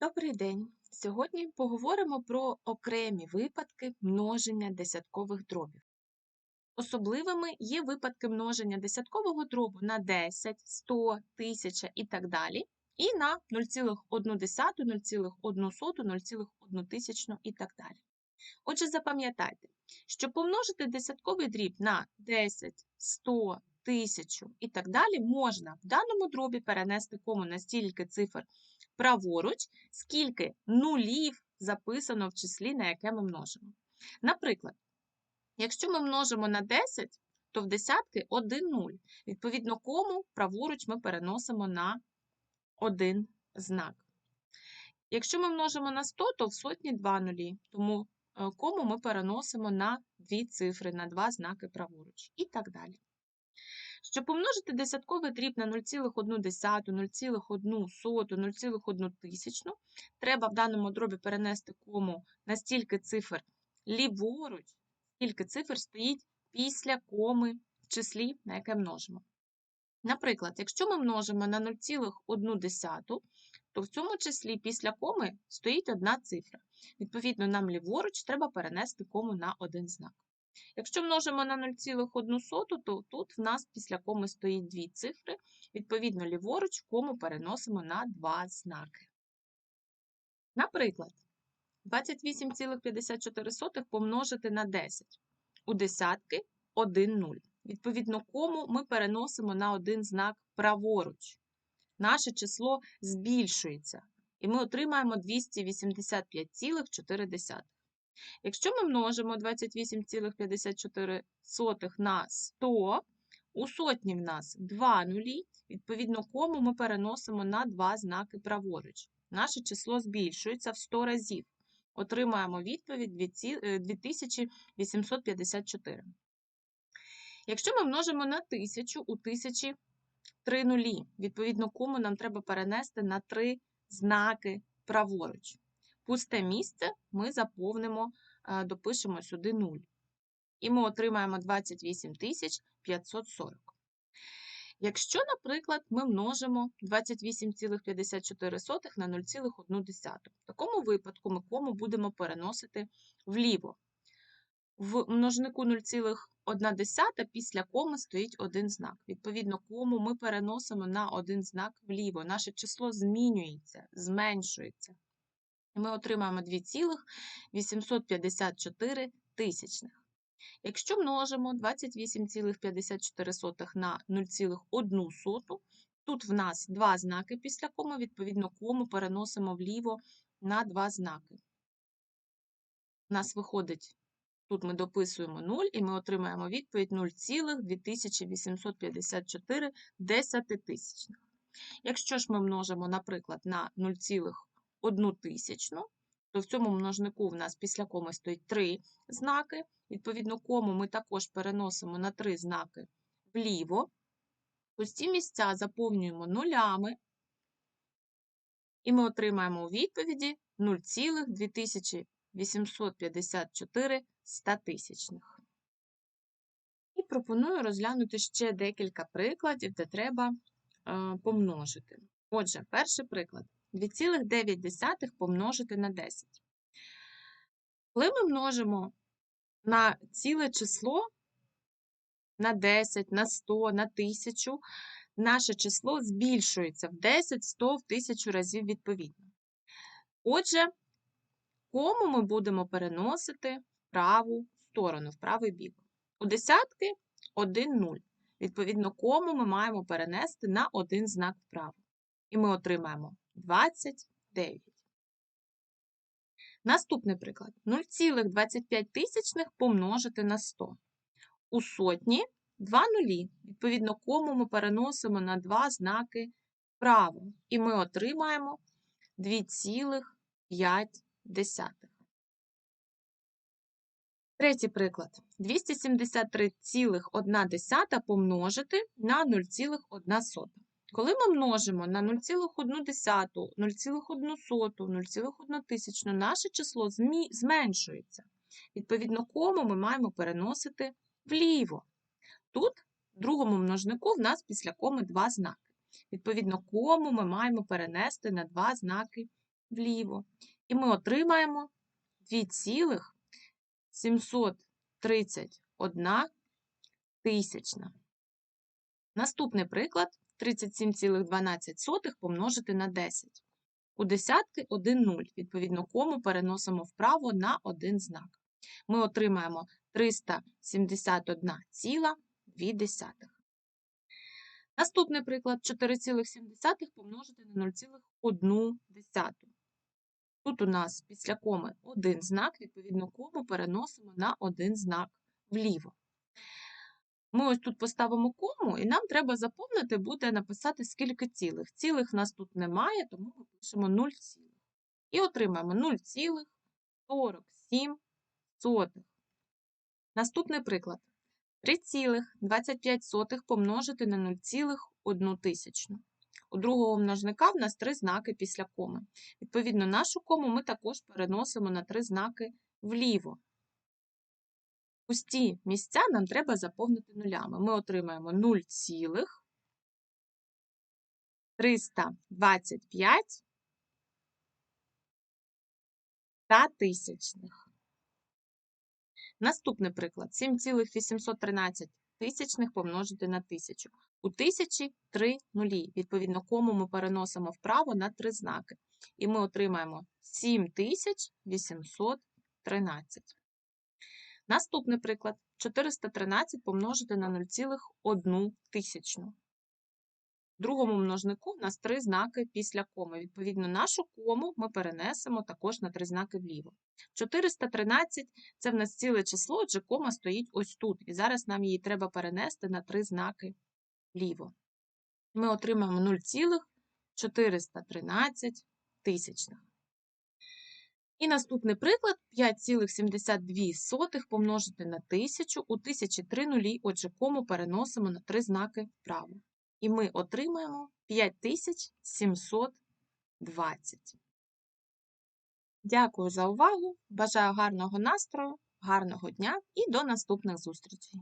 Добрий день! Сьогодні поговоримо про окремі випадки множення десяткових дробів. Особливими є випадки множення десяткового дробу на 10, 100, 1000 і так далі, і на 0,1, 0,1, 0,1 і так далі. Отже, запам'ятайте, щоб помножити десятковий дріб на 10, 100, 1000 і так далі, можна в даному дробі перенести кому на стільки цифр праворуч, скільки нулів записано в числі, на яке ми множимо. Наприклад, якщо ми множимо на 10, то в десятки 1 0. Відповідно, кому праворуч ми переносимо на один знак. Якщо ми множимо на 100, то в сотні 2 нулі, тому е, кому ми переносимо на дві цифри, на два знаки праворуч і так далі. Щоб помножити десятковий дріб на 0,1, 0,1, 0,1 тисячну, треба в даному дробі перенести кому на стільки цифр ліворуч, скільки цифр стоїть після коми в числі, на яке множимо. Наприклад, якщо ми множимо на 0,1, то в цьому числі після коми стоїть одна цифра. Відповідно, нам ліворуч треба перенести кому на один знак. Якщо множимо на 0,1, то тут в нас після коми стоїть дві цифри, відповідно, ліворуч кому переносимо на два знаки. Наприклад, 28,54 помножити на 10. У десятки 1 0. Відповідно, кому ми переносимо на один знак праворуч. Наше число збільшується, і ми отримаємо 285,4. Якщо ми множимо 28,54 на 100, у сотні в нас 2 нулі, відповідно, кому ми переносимо на два знаки праворуч. Наше число збільшується в 100 разів. Отримаємо відповідь 2854. Е, Якщо ми множимо на 1000 у 1000 3 нулі, відповідно, кому нам треба перенести на 3 знаки праворуч. Пусте місце ми заповнимо, е, допишемо сюди 0. І ми отримаємо 28 540. Якщо, наприклад, ми множимо 28,54 на 0,1, в такому випадку ми кому будемо переносити вліво. В множнику 0,1 після коми стоїть один знак. Відповідно, кому ми переносимо на один знак вліво. Наше число змінюється, зменшується ми отримаємо 2,854 тисячних. Якщо множимо 28,54 на 0,1, тут в нас два знаки після коми, відповідно, кому переносимо вліво на два знаки. У нас виходить, тут ми дописуємо 0, і ми отримаємо відповідь 0,2854 десятитисячних. Якщо ж ми множимо, наприклад, на 0,1, одну тисячну, то в цьому множнику в нас після коми стоїть три знаки. Відповідно, кому ми також переносимо на три знаки вліво. Пусті місця заповнюємо нулями, і ми отримаємо у відповіді 0,2854 статисячних. І пропоную розглянути ще декілька прикладів, де треба е, помножити. Отже, перший приклад. 2,9 помножити на 10. Коли ми множимо на ціле число на 10, на 100, на 1000, наше число збільшується в 10, 100, в 1000 разів відповідно. Отже, кому ми будемо переносити в праву сторону, в правий бік. У десятки 1, 0. Відповідно, кому ми маємо перенести на один знак вправо. І ми отримаємо 29. Наступний приклад. 0,25 тисячних помножити на 100. У сотні 2 нулі. Відповідно, кому ми переносимо на два знаки вправо. І ми отримаємо 2,5. Третій приклад. 273,1 помножити на 0,1. Коли ми множимо на 0,1, 0,1, 0,1 наше число зменшується. Відповідно, кому ми маємо переносити вліво. Тут, в другому множнику, в нас після коми два знаки. Відповідно, кому ми маємо перенести на два знаки вліво. І ми отримаємо 2,731 тисячна. Наступний приклад 37,12 помножити на 10. У десятки 1 0. Відповідно, кому переносимо вправо на один знак. Ми отримаємо 371,2. Наступний приклад 4,7 помножити на 0,1. Тут у нас після коми один знак, відповідно, кому переносимо на один знак вліво. Ми ось тут поставимо кому, і нам треба заповнити, буде написати скільки цілих. Цілих нас тут немає, тому ми пишемо 0 цілих. І отримаємо 0,47. Наступний приклад. 3,25 помножити на 0,1 тисячну. У другого множника в нас три знаки після коми. Відповідно, нашу кому ми також переносимо на три знаки вліво. Пусті місця нам треба заповнити нулями. Ми отримаємо 0,325 та тисячних. Наступний приклад 7,813 тисячних помножити на тисячу. У тисячі три нулі. Відповідно, кому ми переносимо вправо на три знаки. І ми отримаємо 7813. Наступний приклад 413 помножити на 0,1 тисячну. В другому множнику в нас три знаки після коми. Відповідно, нашу кому ми перенесемо також на три знаки вліво. 413 це в нас ціле число, отже, кома стоїть ось тут. І зараз нам її треба перенести на три знаки вліво. Ми отримаємо 0,413 тисячних. І наступний приклад 5,72 помножити на 1000 у 1003 нулі, отже, кому переносимо на три знаки вправо. І ми отримаємо 5720. Дякую за увагу. Бажаю гарного настрою, гарного дня і до наступних зустрічей!